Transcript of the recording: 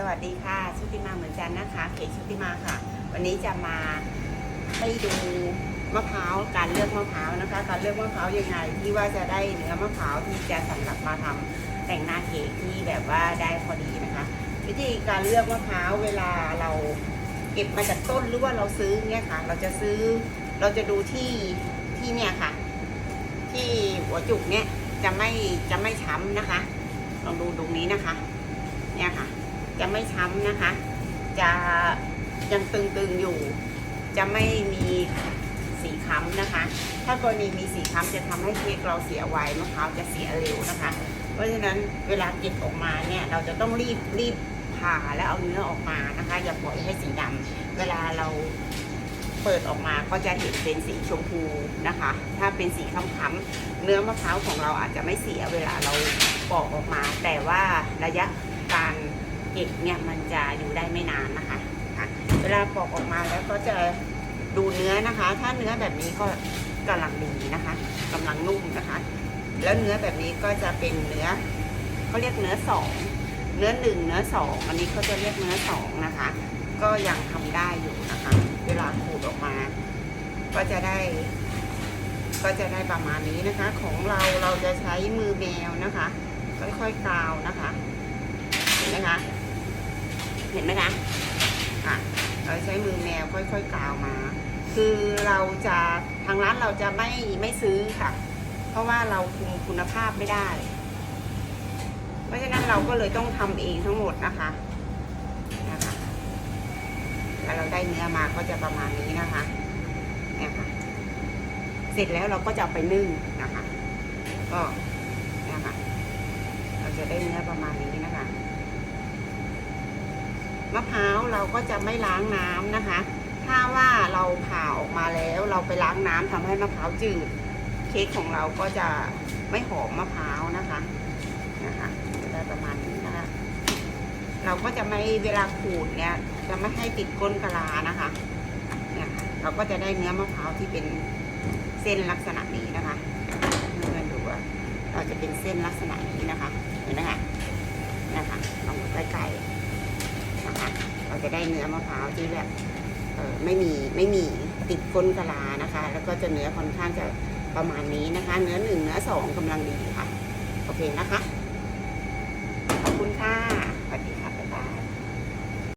สวัสดีค่ะชุติมาเหมือนกันนะคะเขตชุติมาค่ะ วันนี้จะมาให้ดูมะพร้าวการเลือกมะพร้าวนะคะ การเลือกมะพร้าวยังไงที่ว่าจะได้เนื้อมะพร้าวที่จะสำหรับมาทำแต่งหน้าเค้กที่แบบว่าได้พอดีนะคะ วิธีการเลือกมะพร้าวเวลาเราเก็บมาจากต้นหรือว่าเราซื้อเนี่ยค่ะ เราจะซื้อเราจะดูที่ที่เนี่ยค่ะ ที่หัวจุกเนี่ยจะไม่จะไม่ช้ำนะคะ ลองดูตรงนี้นะคะ เนี่ยค่ะ จะไม่ช้ำนะคะ จะยังตึงๆอยู่ จะไม่มีสีค้ำนะคะ ถ้ากรณีมีสีค้ำจะทำให้เค้กเราเสียไวมะพร้าวจะเสียเร็วนะคะ เพราะฉะนั้นเวลาเก็บออกมาเนี่ยเราจะต้องรีบรีบผ่าแล้วเอาเนื้อออกมานะคะ อย่าปล่อยให้สีดำเวลาเราเปิดออกมาก็จะเห็นเป็นสีชมพูนะคะ ถ้าเป็นสีค้ำๆเนื้อมะพร้าวของเราอาจจะไม่เสียเวลาเราปอกออกมา แต่ว่าระยะ เก็บเนี่ยมันจะอยู่ได้ไม่นานนะคะค่ะเวลาปอกออกมาแล้วก็จะดูเนื้อนะคะ ถ้าเนื้อแบบนี้ก็กำลังดีนะคะกำลังนุ่มนะคะ แล้วเนื้อแบบนี้ก็จะเป็นเนื้อเขาเรียกเนื้อสองเนื้อหนึ่งเนื้อสองอันนี้เขาจะเรียกเนื้อสองนะคะ ก็ยังทำได้อยู่นะคะ เวลาขูดออกมา ก็จะได้ ก็จะได้ประมาณนี้นะคะ ของเราเราจะใช้มือแมวนะคะ ค่อยๆกาวนะคะ เห็นไหมคะ เห็นไหมคะอะเราใช้มือแมวค่อยๆกาวมา คือเราจะทางร้านเราจะไม่ไม่ซื้อค่ะ เพราะว่าเราคุมคุณภาพไม่ได้ เพราะฉะนั้นเราก็เลยต้องทำเองทั้งหมดนะคะนะคะแล้วเราได้เนื้อมาก็จะประมาณนี้นะคะเนี่ยค่ะเสร็จแล้วเราก็จะเอาไปนึ่งนะคะ ก็เนี่ยค่ะเราจะได้เนื้อประมาณนี้นะคะ มะพร้าวเราก็จะไม่ล้างน้ำนะคะ ถ้าว่าเราผ่าออกมาแล้วเราไปล้างน้ำทำให้มะพร้าวจืด เค้กของเราก็จะไม่หอมมะพร้าวนะคะนะคะจะได้ประมาณนี้นะคะ เราก็จะไม่เวลาขูดเนี่ยจะไม่ให้ติดก้นกะลานะคะเนี่ยค่ะเราก็จะได้เนื้อมะพร้าวที่เป็นเส้นลักษณะนี้นะคะเพื่อนดูว่าเราจะเป็นเส้นลักษณะนี้นะคะ เห็นไหมคะนะคะลองดูใกล้ๆ นะคะ เราจะได้เนื้อมะพร้าวที่แบบไม่มีไม่มีติดก้นกะลานะคะ แล้วก็จะเนื้อค่อนข้างจะประมาณนี้นะคะ เนื้อหนึ่งเนื้อสองกำลังดีค่ะ โอเคนะคะ ขอบคุณค่ะสวัสดีค่ะบ๊ายบาย